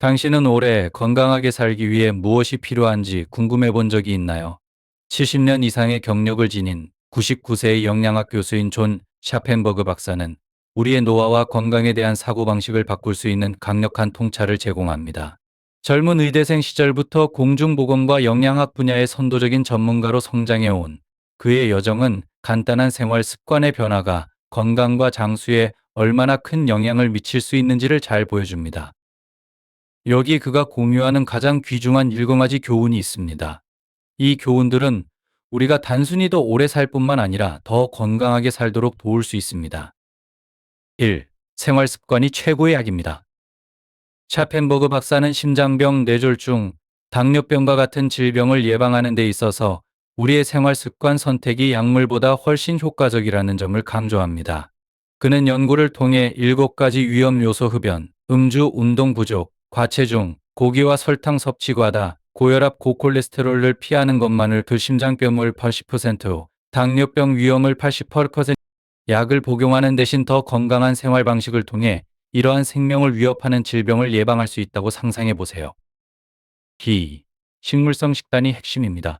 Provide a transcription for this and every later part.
당신은 올해 건강하게 살기 위해 무엇이 필요한지 궁금해 본 적이 있나요? 70년 이상의 경력을 지닌 99세의 영양학 교수인 존 샤펜버그 박사는 우리의 노화와 건강에 대한 사고방식을 바꿀 수 있는 강력한 통찰을 제공합니다. 젊은 의대생 시절부터 공중보건과 영양학 분야의 선도적인 전문가로 성장해온 그의 여정은 간단한 생활 습관의 변화가 건강과 장수에 얼마나 큰 영향을 미칠 수 있는지를 잘 보여줍니다. 여기 그가 공유하는 가장 귀중한 일곱 가지 교훈이 있습니다. 이 교훈들은 우리가 단순히 더 오래 살 뿐만 아니라 더 건강하게 살도록 도울 수 있습니다. 1. 생활 습관이 최고의 약입니다. 샤펜버그 박사는 심장병, 뇌졸중, 당뇨병과 같은 질병을 예방하는 데 있어서 우리의 생활 습관 선택이 약물보다 훨씬 효과적이라는 점을 강조합니다. 그는 연구를 통해 7가지 위험 요소 흡연, 음주, 운동 부족, 과체중, 고기와 설탕 섭취 과다, 고혈압, 고콜레스테롤을 피하는 것만을 그 심장병을 80%, 당뇨병 위험을 88% 약을 복용하는 대신 더 건강한 생활 방식을 통해 이러한 생명을 위협하는 질병을 예방할 수 있다고 상상해 보세요. 기. 식물성 식단이 핵심입니다.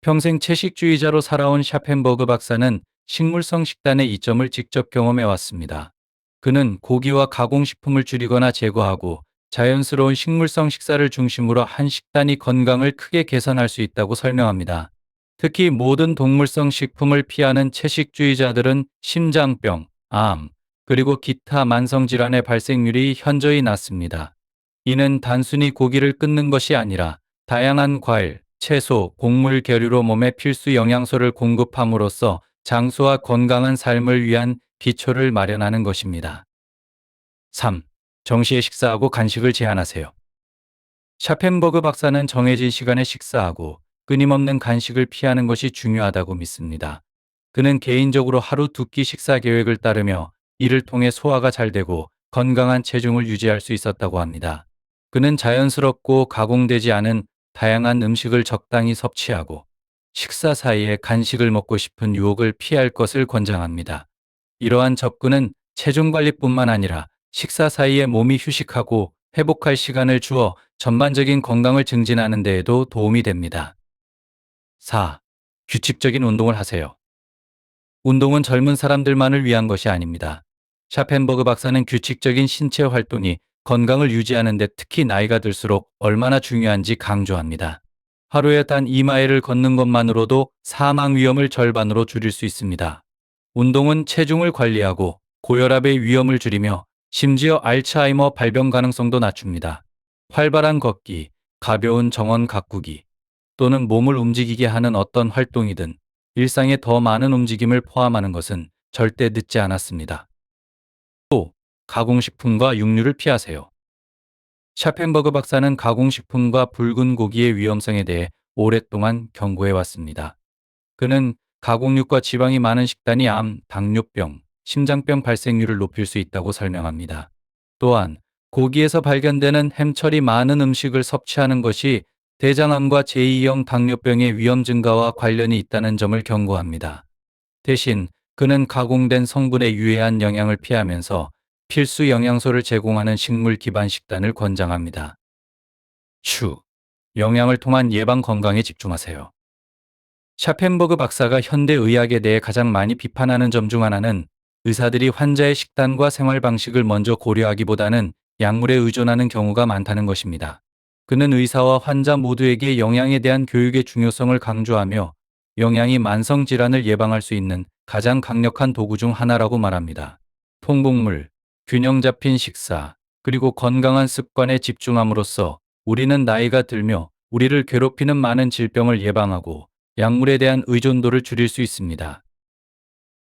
평생 채식주의자로 살아온 샤펜버그 박사는 식물성 식단의 이점을 직접 경험해 왔습니다. 그는 고기와 가공식품을 줄이거나 제거하고 자연스러운 식물성 식사를 중심으로 한 식단이 건강을 크게 개선할 수 있다고 설명합니다. 특히 모든 동물성 식품을 피하는 채식주의자들은 심장병, 암, 그리고 기타 만성질환의 발생률이 현저히 낮습니다. 이는 단순히 고기를 끊는 것이 아니라 다양한 과일, 채소, 곡물 계류로 몸에 필수 영양소를 공급함으로써 장수와 건강한 삶을 위한 기초를 마련하는 것입니다. 3. 정시에 식사하고 간식을 제한하세요. 샤펜버그 박사는 정해진 시간에 식사하고 끊임없는 간식을 피하는 것이 중요하다고 믿습니다. 그는 개인적으로 하루 두 끼 식사 계획을 따르며 이를 통해 소화가 잘 되고 건강한 체중을 유지할 수 있었다고 합니다. 그는 자연스럽고 가공되지 않은 다양한 음식을 적당히 섭취하고 식사 사이에 간식을 먹고 싶은 유혹을 피할 것을 권장합니다. 이러한 접근은 체중 관리뿐만 아니라 식사 사이에 몸이 휴식하고 회복할 시간을 주어 전반적인 건강을 증진하는 데에도 도움이 됩니다. 4. 규칙적인 운동을 하세요. 운동은 젊은 사람들만을 위한 것이 아닙니다. 샤펜버그 박사는 규칙적인 신체 활동이 건강을 유지하는 데 특히 나이가 들수록 얼마나 중요한지 강조합니다. 하루에 단 2마일을 걷는 것만으로도 사망 위험을 절반으로 줄일 수 있습니다. 운동은 체중을 관리하고 고혈압의 위험을 줄이며 심지어 알츠하이머 발병 가능성도 낮춥니다. 활발한 걷기, 가벼운 정원 가꾸기, 또는 몸을 움직이게 하는 어떤 활동이든 일상에 더 많은 움직임을 포함하는 것은 절대 늦지 않았습니다. 또, 가공식품과 육류를 피하세요. 샤펜버그 박사는 가공식품과 붉은 고기의 위험성에 대해 오랫동안 경고해 왔습니다. 그는 가공육과 지방이 많은 식단이 암, 당뇨병, 심장병 발생률을 높일 수 있다고 설명합니다. 또한 고기에서 발견되는 햄처리 많은 음식을 섭취하는 것이 대장암과 제2형 당뇨병의 위험 증가와 관련이 있다는 점을 경고합니다. 대신 그는 가공된 성분의 유해한 영향을 피하면서 필수 영양소를 제공하는 식물 기반 식단을 권장합니다. 추. 영양을 통한 예방 건강에 집중하세요. 샤펜버그 박사가 현대 의학에 대해 가장 많이 비판하는 점 중 하나는 의사들이 환자의 식단과 생활 방식을 먼저 고려하기보다는 약물에 의존하는 경우가 많다는 것입니다. 그는 의사와 환자 모두에게 영양에 대한 교육의 중요성을 강조하며 영양이 만성 질환을 예방할 수 있는 가장 강력한 도구 중 하나라고 말합니다. 통곡물, 균형 잡힌 식사, 그리고 건강한 습관에 집중함으로써 우리는 나이가 들며 우리를 괴롭히는 많은 질병을 예방하고 약물에 대한 의존도를 줄일 수 있습니다.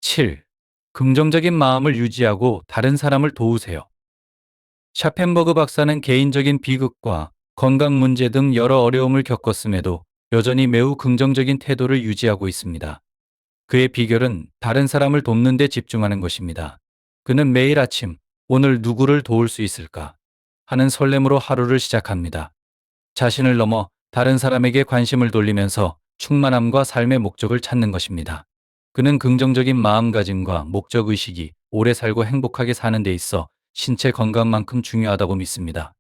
7. 긍정적인 마음을 유지하고 다른 사람을 도우세요. 샤펜버그 박사는 개인적인 비극과 건강 문제 등 여러 어려움을 겪었음에도 여전히 매우 긍정적인 태도를 유지하고 있습니다. 그의 비결은 다른 사람을 돕는 데 집중하는 것입니다. 그는 매일 아침 오늘 누구를 도울 수 있을까 하는 설렘으로 하루를 시작합니다. 자신을 넘어 다른 사람에게 관심을 돌리면서 충만함과 삶의 목적을 찾는 것입니다. 그는 긍정적인 마음가짐과 목적의식이 오래 살고 행복하게 사는 데 있어 신체 건강만큼 중요하다고 믿습니다.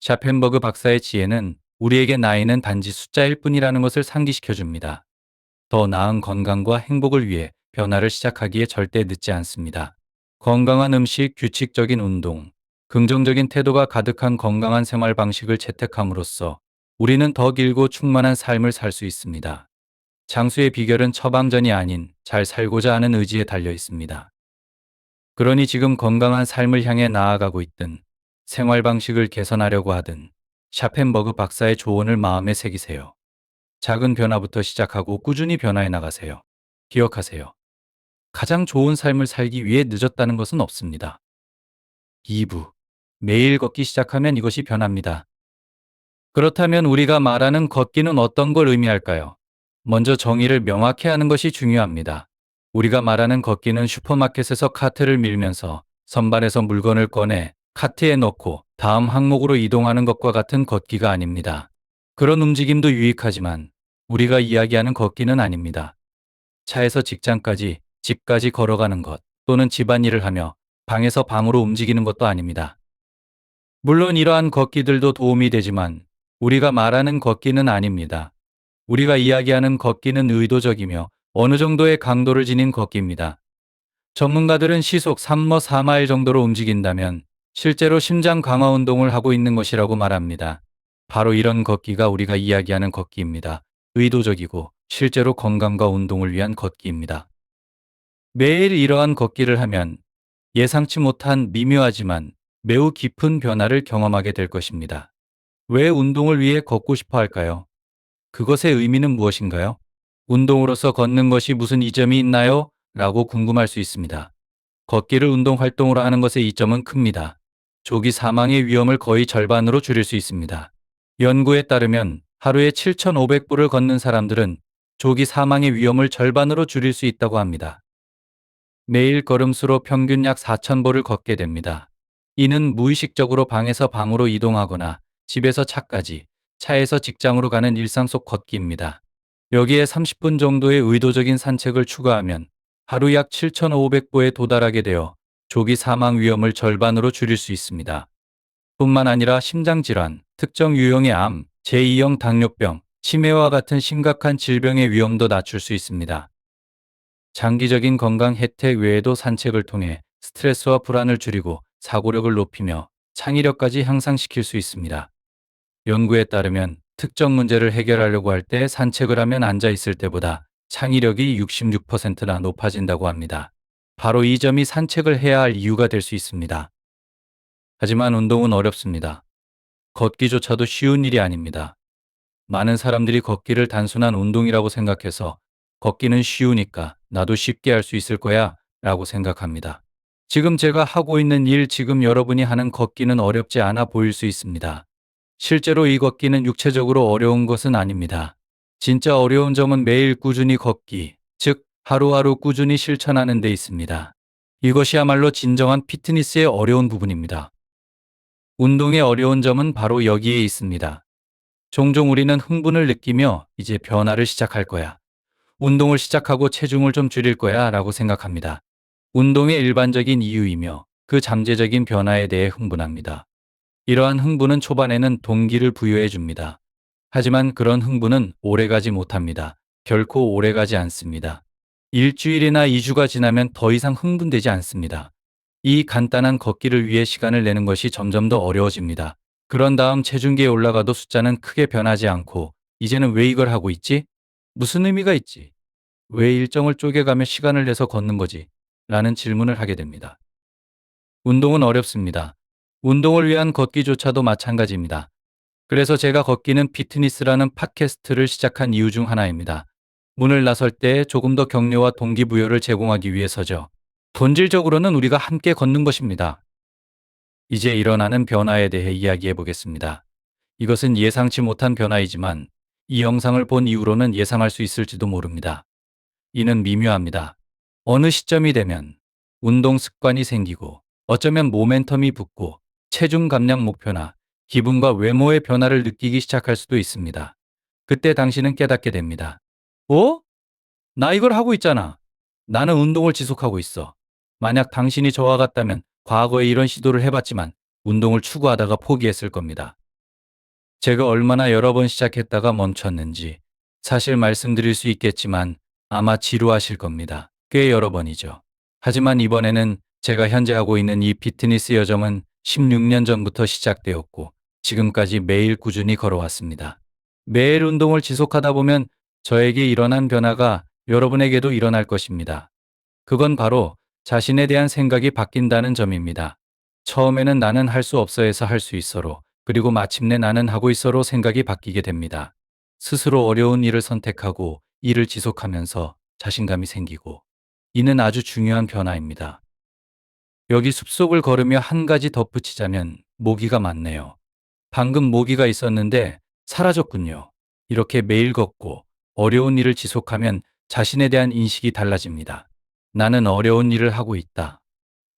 샤펜버그 박사의 지혜는 우리에게 나이는 단지 숫자일 뿐이라는 것을 상기시켜 줍니다. 더 나은 건강과 행복을 위해 변화를 시작하기에 절대 늦지 않습니다. 건강한 음식, 규칙적인 운동, 긍정적인 태도가 가득한 건강한 생활 방식을 채택함으로써 우리는 더 길고 충만한 삶을 살 수 있습니다. 장수의 비결은 처방전이 아닌 잘 살고자 하는 의지에 달려 있습니다. 그러니 지금 건강한 삶을 향해 나아가고 있든 생활 방식을 개선하려고 하든 샤펜버그 박사의 조언을 마음에 새기세요. 작은 변화부터 시작하고 꾸준히 변화해 나가세요. 기억하세요. 가장 좋은 삶을 살기 위해 늦었다는 것은 없습니다. 2부. 매일 걷기 시작하면 이것이 변합니다. 그렇다면 우리가 말하는 걷기는 어떤 걸 의미할까요? 먼저 정의를 명확히 하는 것이 중요합니다. 우리가 말하는 걷기는 슈퍼마켓에서 카트를 밀면서 선반에서 물건을 꺼내 카트에 넣고 다음 항목으로 이동하는 것과 같은 걷기가 아닙니다. 그런 움직임도 유익하지만 우리가 이야기하는 걷기는 아닙니다. 차에서 직장까지, 집까지 걸어가는 것 또는 집안일을 하며 방에서 방으로 움직이는 것도 아닙니다. 물론 이러한 걷기들도 도움이 되지만 우리가 말하는 걷기는 아닙니다. 우리가 이야기하는 걷기는 의도적이며 어느 정도의 강도를 지닌 걷기입니다. 전문가들은 시속 3머 4마일 정도로 움직인다면 실제로 심장 강화 운동을 하고 있는 것이라고 말합니다. 바로 이런 걷기가 우리가 이야기하는 걷기입니다. 의도적이고 실제로 건강과 운동을 위한 걷기입니다. 매일 이러한 걷기를 하면 예상치 못한 미묘하지만 매우 깊은 변화를 경험하게 될 것입니다. 왜 운동을 위해 걷고 싶어 할까요? 그것의 의미는 무엇인가요? 운동으로서 걷는 것이 무슨 이점이 있나요? 라고 궁금할 수 있습니다. 걷기를 운동 활동으로 하는 것의 이점은 큽니다. 조기 사망의 위험을 거의 절반으로 줄일 수 있습니다. 연구에 따르면 하루에 7,500보를 걷는 사람들은 조기 사망의 위험을 절반으로 줄일 수 있다고 합니다. 매일 걸음수로 평균 약 4,000보를 걷게 됩니다. 이는 무의식적으로 방에서 방으로 이동하거나 집에서 차까지, 차에서 직장으로 가는 일상 속 걷기입니다. 여기에 30분 정도의 의도적인 산책을 추가하면 하루 약 7,500보에 도달하게 되어 조기 사망 위험을 절반으로 줄일 수 있습니다. 뿐만 아니라 심장질환, 특정 유형의 암, 제2형 당뇨병, 치매와 같은 심각한 질병의 위험도 낮출 수 있습니다. 장기적인 건강 혜택 외에도 산책을 통해 스트레스와 불안을 줄이고 사고력을 높이며 창의력까지 향상시킬 수 있습니다. 연구에 따르면 특정 문제를 해결하려고 할 때 산책을 하면 앉아 있을 때보다 창의력이 66%나 높아진다고 합니다. 바로 이 점이 산책을 해야 할 이유가 될 수 있습니다. 하지만 운동은 어렵습니다. 걷기조차도 쉬운 일이 아닙니다. 많은 사람들이 걷기를 단순한 운동이라고 생각해서 걷기는 쉬우니까 나도 쉽게 할 수 있을 거야 라고 생각합니다. 지금 제가 하고 있는 일, 지금 여러분이 하는 걷기는 어렵지 않아 보일 수 있습니다. 실제로 이 걷기는 육체적으로 어려운 것은 아닙니다. 진짜 어려운 점은 매일 꾸준히 걷기, 즉, 하루하루 꾸준히 실천하는 데 있습니다. 이것이야말로 진정한 피트니스의 어려운 부분입니다. 운동의 어려운 점은 바로 여기에 있습니다. 종종 우리는 흥분을 느끼며 이제 변화를 시작할 거야. 운동을 시작하고 체중을 좀 줄일 거야 라고 생각합니다. 운동의 일반적인 이유이며 그 잠재적인 변화에 대해 흥분합니다. 이러한 흥분은 초반에는 동기를 부여해 줍니다. 하지만 그런 흥분은 오래가지 못합니다. 결코 오래가지 않습니다. 일주일이나 2주가 지나면 더 이상 흥분되지 않습니다. 이 간단한 걷기를 위해 시간을 내는 것이 점점 더 어려워집니다. 그런 다음 체중계에 올라가도 숫자는 크게 변하지 않고 이제는 왜 이걸 하고 있지? 무슨 의미가 있지? 왜 일정을 쪼개가며 시간을 내서 걷는 거지? 라는 질문을 하게 됩니다. 운동은 어렵습니다. 운동을 위한 걷기조차도 마찬가지입니다. 그래서 제가 걷기는 피트니스라는 팟캐스트를 시작한 이유 중 하나입니다. 문을 나설 때 조금 더 격려와 동기부여를 제공하기 위해서죠. 본질적으로는 우리가 함께 걷는 것입니다. 이제 일어나는 변화에 대해 이야기해 보겠습니다. 이것은 예상치 못한 변화이지만 이 영상을 본 이후로는 예상할 수 있을지도 모릅니다. 이는 미묘합니다. 어느 시점이 되면 운동 습관이 생기고 어쩌면 모멘텀이 붙고 체중 감량 목표나 기분과 외모의 변화를 느끼기 시작할 수도 있습니다. 그때 당신은 깨닫게 됩니다. 어? 나 이걸 하고 있잖아. 나는 운동을 지속하고 있어. 만약 당신이 저와 같다면 과거에 이런 시도를 해봤지만 운동을 추구하다가 포기했을 겁니다. 제가 얼마나 여러 번 시작했다가 멈췄는지 사실 말씀드릴 수 있겠지만 아마 지루하실 겁니다. 꽤 여러 번이죠. 하지만 이번에는 제가 현재 하고 있는 이 피트니스 여정은 16년 전부터 시작되었고 지금까지 매일 꾸준히 걸어왔습니다. 매일 운동을 지속하다 보면 저에게 일어난 변화가 여러분에게도 일어날 것입니다. 그건 바로 자신에 대한 생각이 바뀐다는 점입니다. 처음에는 나는 할 수 없어 해서 할 수 있어로 그리고 마침내 나는 하고 있어로 생각이 바뀌게 됩니다. 스스로 어려운 일을 선택하고 일을 지속하면서 자신감이 생기고 이는 아주 중요한 변화입니다. 여기 숲속을 걸으며 한 가지 덧붙이자면 모기가 많네요. 방금 모기가 있었는데 사라졌군요. 이렇게 매일 걷고 어려운 일을 지속하면 자신에 대한 인식이 달라집니다. 나는 어려운 일을 하고 있다.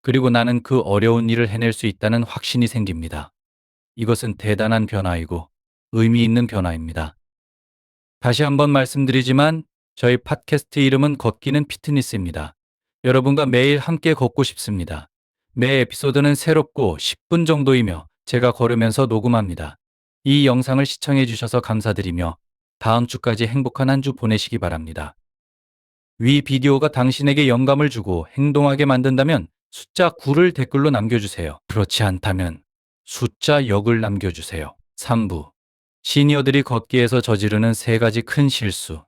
그리고 나는 그 어려운 일을 해낼 수 있다는 확신이 생깁니다. 이것은 대단한 변화이고 의미 있는 변화입니다. 다시 한번 말씀드리지만 저희 팟캐스트 이름은 걷기는 피트니스입니다. 여러분과 매일 함께 걷고 싶습니다. 매 에피소드는 새롭고 10분 정도이며 제가 걸으면서 녹음합니다. 이 영상을 시청해 주셔서 감사드리며 다음 주까지 행복한 한 주 보내시기 바랍니다. 위 비디오가 당신에게 영감을 주고 행동하게 만든다면 숫자 9를 댓글로 남겨주세요. 그렇지 않다면 숫자 역을 남겨주세요. 3부. 시니어들이 걷기에서 저지르는 세 가지 큰 실수.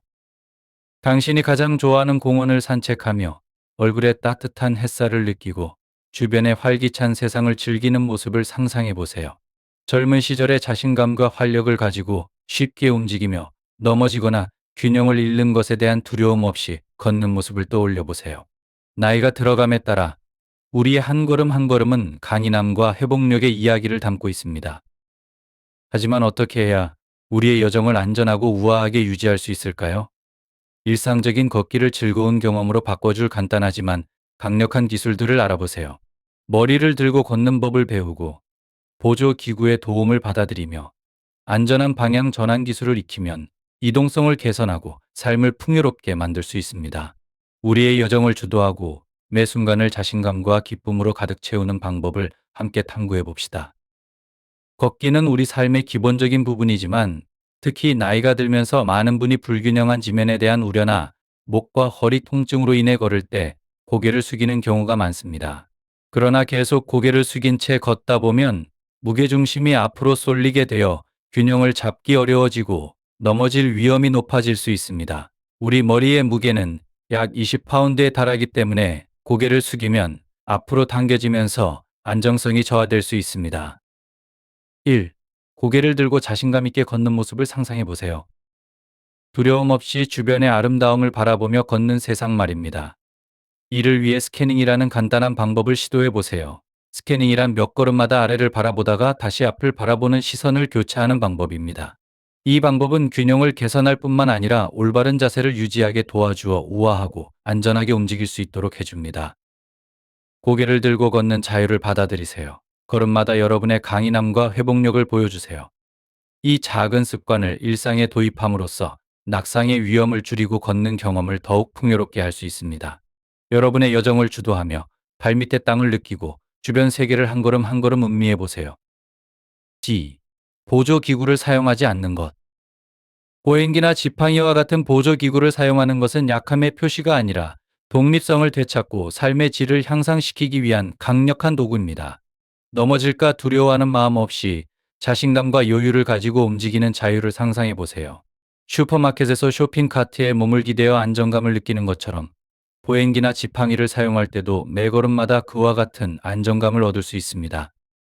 당신이 가장 좋아하는 공원을 산책하며 얼굴에 따뜻한 햇살을 느끼고 주변의 활기찬 세상을 즐기는 모습을 상상해 보세요. 젊은 시절의 자신감과 활력을 가지고 쉽게 움직이며 넘어지거나 균형을 잃는 것에 대한 두려움 없이 걷는 모습을 떠올려 보세요. 나이가 들어감에 따라 우리의 한 걸음 한 걸음은 강인함과 회복력의 이야기를 담고 있습니다. 하지만 어떻게 해야 우리의 여정을 안전하고 우아하게 유지할 수 있을까요? 일상적인 걷기를 즐거운 경험으로 바꿔줄 간단하지만 강력한 기술들을 알아보세요. 머리를 들고 걷는 법을 배우고 보조 기구의 도움을 받아들이며 안전한 방향 전환 기술을 익히면 이동성을 개선하고 삶을 풍요롭게 만들 수 있습니다. 우리의 여정을 주도하고 매 순간을 자신감과 기쁨으로 가득 채우는 방법을 함께 탐구해 봅시다. 걷기는 우리 삶의 기본적인 부분이지만 특히 나이가 들면서 많은 분이 불균형한 지면에 대한 우려나 목과 허리 통증으로 인해 걸을 때 고개를 숙이는 경우가 많습니다. 그러나 계속 고개를 숙인 채 걷다 보면 무게중심이 앞으로 쏠리게 되어 균형을 잡기 어려워지고 넘어질 위험이 높아질 수 있습니다. 우리 머리의 무게는 약 20파운드에 달하기 때문에 고개를 숙이면 앞으로 당겨지면서 안정성이 저하될 수 있습니다. 1. 고개를 들고 자신감 있게 걷는 모습을 상상해 보세요. 두려움 없이 주변의 아름다움을 바라보며 걷는 세상 말입니다. 이를 위해 스캐닝이라는 간단한 방법을 시도해 보세요. 스캐닝이란 몇 걸음마다 아래를 바라보다가 다시 앞을 바라보는 시선을 교체하는 방법입니다. 이 방법은 균형을 개선할 뿐만 아니라 올바른 자세를 유지하게 도와주어 우아하고 안전하게 움직일 수 있도록 해줍니다. 고개를 들고 걷는 자유를 받아들이세요. 걸음마다 여러분의 강인함과 회복력을 보여주세요. 이 작은 습관을 일상에 도입함으로써 낙상의 위험을 줄이고 걷는 경험을 더욱 풍요롭게 할 수 있습니다. 여러분의 여정을 주도하며 발밑의 땅을 느끼고 주변 세계를 한 걸음 한 걸음 음미해 보세요. D. 보조 기구를 사용하지 않는 것. 보행기나 지팡이와 같은 보조 기구를 사용하는 것은 약함의 표시가 아니라 독립성을 되찾고 삶의 질을 향상시키기 위한 강력한 도구입니다. 넘어질까 두려워하는 마음 없이 자신감과 여유를 가지고 움직이는 자유를 상상해 보세요. 슈퍼마켓에서 쇼핑 카트에 몸을 기대어 안정감을 느끼는 것처럼 보행기나 지팡이를 사용할 때도 매 걸음마다 그와 같은 안정감을 얻을 수 있습니다.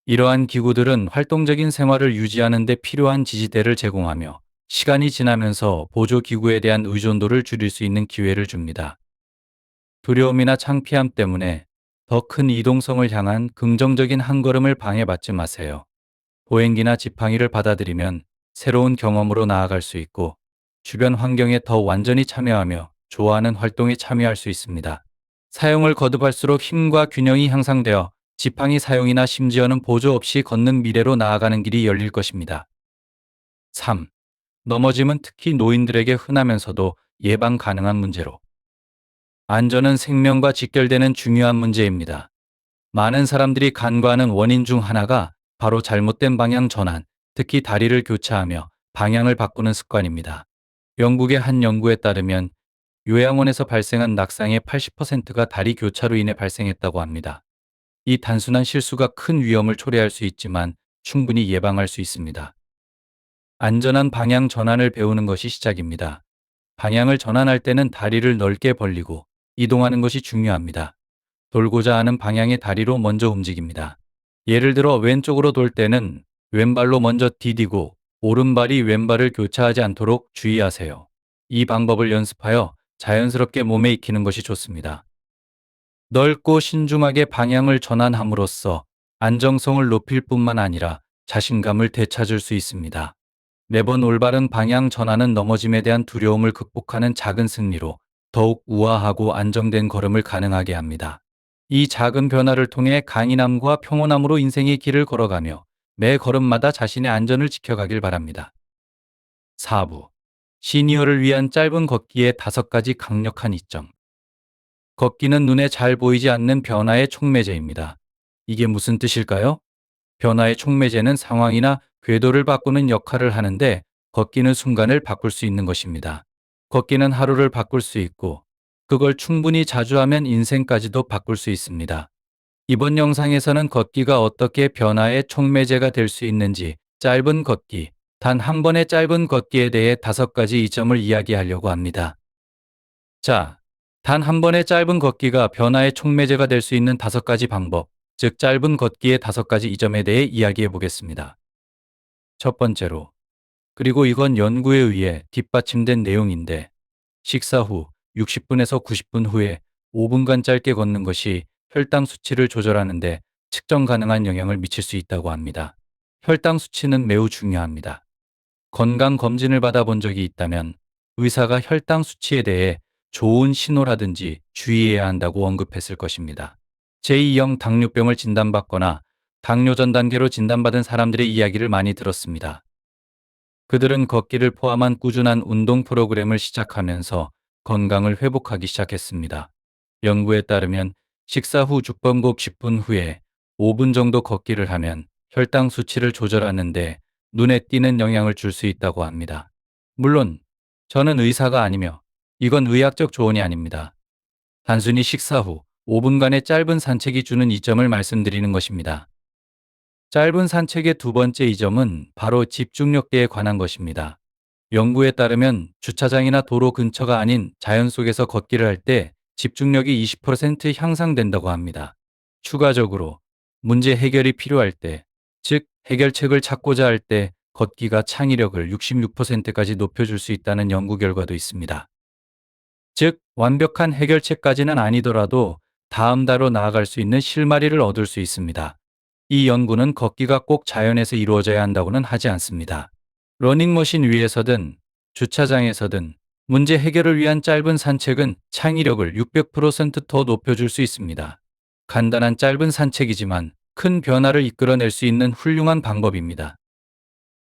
이러한 기구들은 활동적인 생활을 유지하는 데 필요한 지지대를 제공하며 시간이 지나면서 보조 기구에 대한 의존도를 줄일 수 있는 기회를 줍니다. 두려움이나 창피함 때문에 더 큰 이동성을 향한 긍정적인 한 걸음을 방해받지 마세요. 보행기나 지팡이를 받아들이면 새로운 경험으로 나아갈 수 있고 주변 환경에 더 완전히 참여하며 좋아하는 활동에 참여할 수 있습니다. 사용을 거듭할수록 힘과 균형이 향상되어 지팡이 사용이나 심지어는 보조 없이 걷는 미래로 나아가는 길이 열릴 것입니다. 3. 넘어짐은 특히 노인들에게 흔하면서도 예방 가능한 문제로 안전은 생명과 직결되는 중요한 문제입니다. 많은 사람들이 간과하는 원인 중 하나가 바로 잘못된 방향 전환, 특히 다리를 교차하며 방향을 바꾸는 습관입니다. 영국의 한 연구에 따르면 요양원에서 발생한 낙상의 80%가 다리 교차로 인해 발생했다고 합니다. 이 단순한 실수가 큰 위험을 초래할 수 있지만 충분히 예방할 수 있습니다. 안전한 방향 전환을 배우는 것이 시작입니다. 방향을 전환할 때는 다리를 넓게 벌리고 이동하는 것이 중요합니다. 돌고자 하는 방향의 다리로 먼저 움직입니다. 예를 들어 왼쪽으로 돌 때는 왼발로 먼저 디디고 오른발이 왼발을 교차하지 않도록 주의하세요. 이 방법을 연습하여 자연스럽게 몸에 익히는 것이 좋습니다. 넓고 신중하게 방향을 전환함으로써 안정성을 높일 뿐만 아니라 자신감을 되찾을 수 있습니다. 매번 올바른 방향 전환은 넘어짐에 대한 두려움을 극복하는 작은 승리로 더욱 우아하고 안정된 걸음을 가능하게 합니다. 이 작은 변화를 통해 강인함과 평온함으로 인생의 길을 걸어가며 매 걸음마다 자신의 안전을 지켜가길 바랍니다. 4부 시니어를 위한 짧은 걷기의 다섯 가지 강력한 이점 걷기는 눈에 잘 보이지 않는 변화의 촉매제입니다. 이게 무슨 뜻일까요? 변화의 촉매제는 상황이나 궤도를 바꾸는 역할을 하는데 걷기는 순간을 바꿀 수 있는 것입니다. 걷기는 하루를 바꿀 수 있고 그걸 충분히 자주 하면 인생까지도 바꿀 수 있습니다. 이번 영상에서는 걷기가 어떻게 변화의 촉매제가 될 수 있는지 짧은 걷기, 단 한 번의 짧은 걷기에 대해 다섯 가지 이점을 이야기하려고 합니다. 자, 단 한 번의 짧은 걷기가 변화의 촉매제가 될 수 있는 다섯 가지 방법, 즉 짧은 걷기의 다섯 가지 이점에 대해 이야기해 보겠습니다. 첫 번째로, 그리고 이건 연구에 의해 뒷받침된 내용인데, 식사 후 60분에서 90분 후에 5분간 짧게 걷는 것이 혈당 수치를 조절하는데 측정 가능한 영향을 미칠 수 있다고 합니다. 혈당 수치는 매우 중요합니다. 건강 검진을 받아본 적이 있다면 의사가 혈당 수치에 대해 좋은 신호라든지 주의해야 한다고 언급했을 것입니다. 제2형 당뇨병을 진단받거나 당뇨 전 단계로 진단받은 사람들의 이야기를 많이 들었습니다. 그들은 걷기를 포함한 꾸준한 운동 프로그램을 시작하면서 건강을 회복하기 시작했습니다. 연구에 따르면 식사 후 죽번곡 10분 후에 5분 정도 걷기를 하면 혈당 수치를 조절하는데 눈에 띄는 영향을 줄 수 있다고 합니다. 물론 저는 의사가 아니며 이건 의학적 조언이 아닙니다. 단순히 식사 후 5분간의 짧은 산책이 주는 이점을 말씀드리는 것입니다. 짧은 산책의 두 번째 이점은 바로 집중력계에 관한 것입니다. 연구에 따르면 주차장이나 도로 근처가 아닌 자연 속에서 걷기를 할 때 집중력이 20% 향상된다고 합니다. 추가적으로 문제 해결이 필요할 때, 즉 해결책을 찾고자 할 때 걷기가 창의력을 66%까지 높여줄 수 있다는 연구 결과도 있습니다. 즉 완벽한 해결책까지는 아니더라도 다음 달로 나아갈 수 있는 실마리를 얻을 수 있습니다. 이 연구는 걷기가 꼭 자연에서 이루어져야 한다고는 하지 않습니다. 러닝머신 위에서든 주차장에서든 문제 해결을 위한 짧은 산책은 창의력을 600%더 높여줄 수 있습니다. 간단한 짧은 산책이지만 큰 변화를 이끌어낼 수 있는 훌륭한 방법입니다.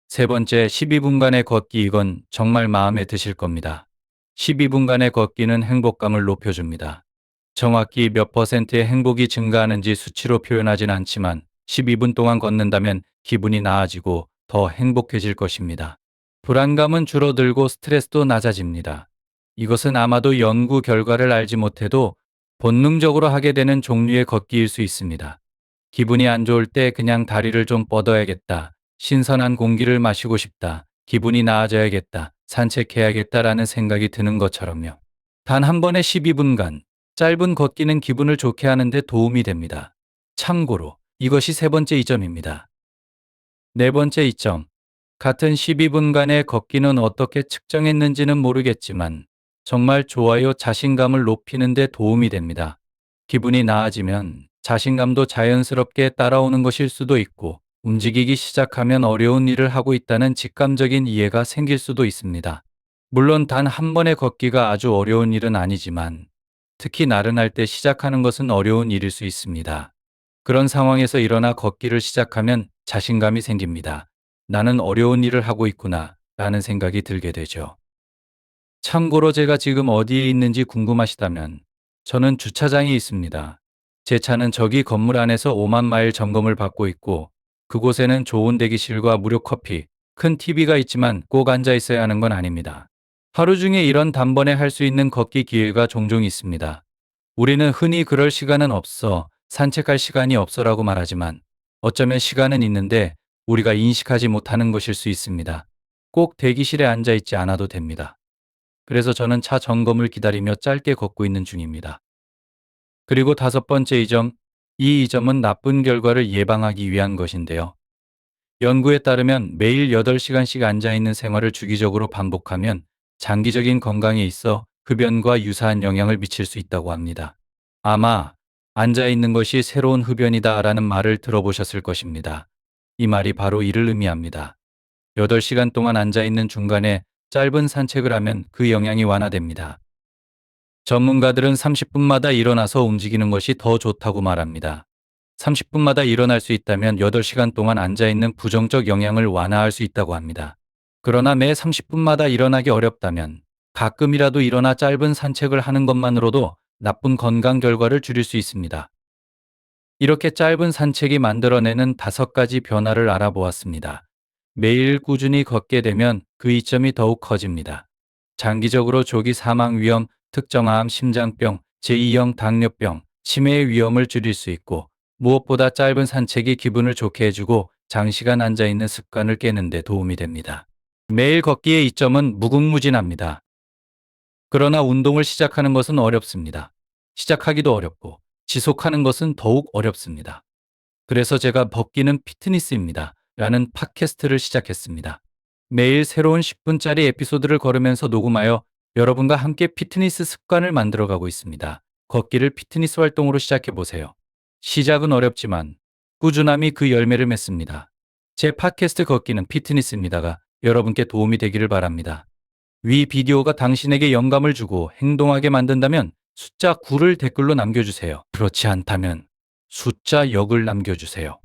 세 번째 12분간의 걷기 이건 정말 마음에 드실 겁니다. 12분간의 걷기는 행복감을 높여줍니다. 정확히 몇 퍼센트의 행복이 증가하는지 수치로 표현하진 않지만 12분 동안 걷는다면 기분이 나아지고 더 행복해질 것입니다. 불안감은 줄어들고 스트레스도 낮아집니다. 이것은 아마도 연구 결과를 알지 못해도 본능적으로 하게 되는 종류의 걷기일 수 있습니다. 기분이 안 좋을 때 그냥 다리를 좀 뻗어야겠다. 신선한 공기를 마시고 싶다. 기분이 나아져야겠다. 산책해야겠다라는 생각이 드는 것처럼요. 단 한 번에 12분간 짧은 걷기는 기분을 좋게 하는데 도움이 됩니다. 참고로 이것이 세 번째 이점입니다. 네 번째 이점. 같은 12분간의 걷기는 어떻게 측정했는지는 모르겠지만 정말 좋아요 자신감을 높이는 데 도움이 됩니다. 기분이 나아지면 자신감도 자연스럽게 따라오는 것일 수도 있고 움직이기 시작하면 어려운 일을 하고 있다는 직감적인 이해가 생길 수도 있습니다. 물론 단 한 번의 걷기가 아주 어려운 일은 아니지만 특히 나른할 때 시작하는 것은 어려운 일일 수 있습니다. 그런 상황에서 일어나 걷기를 시작하면 자신감이 생깁니다. 나는 어려운 일을 하고 있구나 라는 생각이 들게 되죠. 참고로 제가 지금 어디에 있는지 궁금하시다면 저는 주차장에 있습니다. 제 차는 저기 건물 안에서 5만 마일 점검을 받고 있고 그곳에는 좋은 대기실과 무료 커피, 큰 TV가 있지만 꼭 앉아 있어야 하는 건 아닙니다. 하루 중에 이런 단번에 할 수 있는 걷기 기회가 종종 있습니다. 우리는 흔히 그럴 시간은 없어, 산책할 시간이 없어라고 말하지만 어쩌면 시간은 있는데 우리가 인식하지 못하는 것일 수 있습니다. 꼭 대기실에 앉아 있지 않아도 됩니다. 그래서 저는 차 점검을 기다리며 짧게 걷고 있는 중입니다. 그리고 다섯 번째 이점, 이 이점은 나쁜 결과를 예방하기 위한 것인데요. 연구에 따르면 매일 8시간씩 앉아있는 생활을 주기적으로 반복하면 장기적인 건강에 있어 흡연과 유사한 영향을 미칠 수 있다고 합니다. 아마 앉아있는 것이 새로운 흡연이다 라는 말을 들어보셨을 것입니다. 이 말이 바로 이를 의미합니다. 8시간 동안 앉아있는 중간에 짧은 산책을 하면 그 영향이 완화됩니다. 전문가들은 30분마다 일어나서 움직이는 것이 더 좋다고 말합니다. 30분마다 일어날 수 있다면 8시간 동안 앉아있는 부정적 영향을 완화할 수 있다고 합니다. 그러나 매 30분마다 일어나기 어렵다면 가끔이라도 일어나 짧은 산책을 하는 것만으로도 나쁜 건강 결과를 줄일 수 있습니다. 이렇게 짧은 산책이 만들어내는 다섯 가지 변화를 알아보았습니다. 매일 꾸준히 걷게 되면 그 이점이 더욱 커집니다. 장기적으로 조기 사망 위험, 특정암, 심장병, 제2형 당뇨병, 치매의 위험을 줄일 수 있고 무엇보다 짧은 산책이 기분을 좋게 해주고 장시간 앉아있는 습관을 깨는 데 도움이 됩니다. 매일 걷기의 이점은 무궁무진합니다. 그러나 운동을 시작하는 것은 어렵습니다. 시작하기도 어렵고 지속하는 것은 더욱 어렵습니다. 그래서 제가 벗기는 피트니스입니다. 라는 팟캐스트를 시작했습니다. 매일 새로운 10분짜리 에피소드를 걸으면서 녹음하여 여러분과 함께 피트니스 습관을 만들어 가고 있습니다. 걷기를 피트니스 활동으로 시작해 보세요. 시작은 어렵지만 꾸준함이 그 열매를 맺습니다. 제 팟캐스트 걷기는 피트니스입니다가 여러분께 도움이 되기를 바랍니다. 위 비디오가 당신에게 영감을 주고 행동하게 만든다면 숫자 9를 댓글로 남겨주세요. 그렇지 않다면 숫자 역을 남겨주세요.